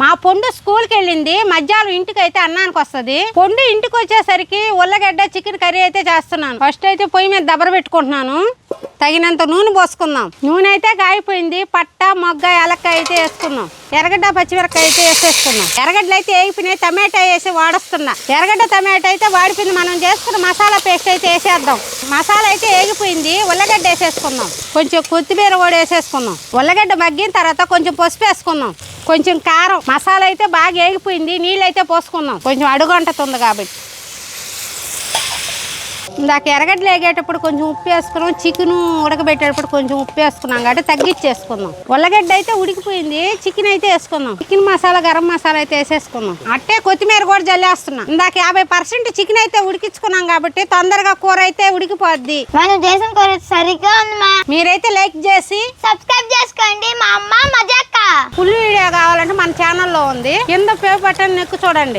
మా పొండు స్కూల్కి వెళ్ళింది మధ్యాహ్నం ఇంటికి అయితే అన్నానికి వస్తుంది. పొండు ఇంటికి వచ్చేసరికి ఉల్లగడ్డ చికెన్ కర్రీ అయితే చేస్తున్నాను. ఫస్ట్ అయితే పొయ్యి మీద దబర పెట్టుకుంటున్నాను. తగినంత నూనె పోసుకుందాం. నూనె అయితే గాయిపోయింది పట్ట మొగ్గ ఎలక్క అయితే వేసుకున్నాం. ఎర్రగడ్డ పచ్చిమిరకాయ అయితే వేసేసుకున్నాం. ఎర్రగడ్డలు అయితే వేగిపోయినాయి టమాటా వేసి వాడొస్తున్నా. ఎర్రగడ్డ టమాటా అయితే వాడిపోయింది. మనం చేసుకున్న మసాలా పేస్ట్ అయితే వేసేద్దాం. మసాలా అయితే వేగిపోయింది ఉల్లగడ్డ వేసేసుకుందాం. కొంచెం కొత్తిమీర కూడా వేసేసుకుందాం. ఉల్లగడ్డ మగ్గిన తర్వాత కొంచెం పసుపు వేసుకుందాం. కొంచెం కారం మసాలా అయితే బాగా వేగిపోయింది నీళ్ళు అయితే పోసుకుందాం. కొంచెం అడుగంటుతుంది కాబట్టి. ఇందాక ఎర్రగడ్డలు వేగేటప్పుడు కొంచెం ఉప్పు వేసుకున్నాం చికెన్ ఉడకబెట్టేటప్పుడు కొంచెం ఉప్పు వేసుకున్నాం కాబట్టి తగ్గించేసుకుందాం. ఉల్లగడ్డ అయితే ఉడికిపోయింది చికెన్ అయితే వేసుకుందాం. చికెన్ మసాలా గరం మసాలా అయితే వేసేసుకుందాం. అట్టే కొత్తిమీర కూడా జల్లేస్తున్నాం. ఇందాక యాభై పర్సెంట్ చికెన్ అయితే ఉడికించుకున్నాం కాబట్టి తొందరగా కూర అయితే ఉడికిపోద్ది. మనం చేసిన కూర సరిగ్గా ఉంది మీరైతే లైక్ చేసి సబ్స్క్రైబ్ చేసుకోండి మన ఛానల్లో ఉంది. కింద పే బటన్ నెక్కు చూడండి.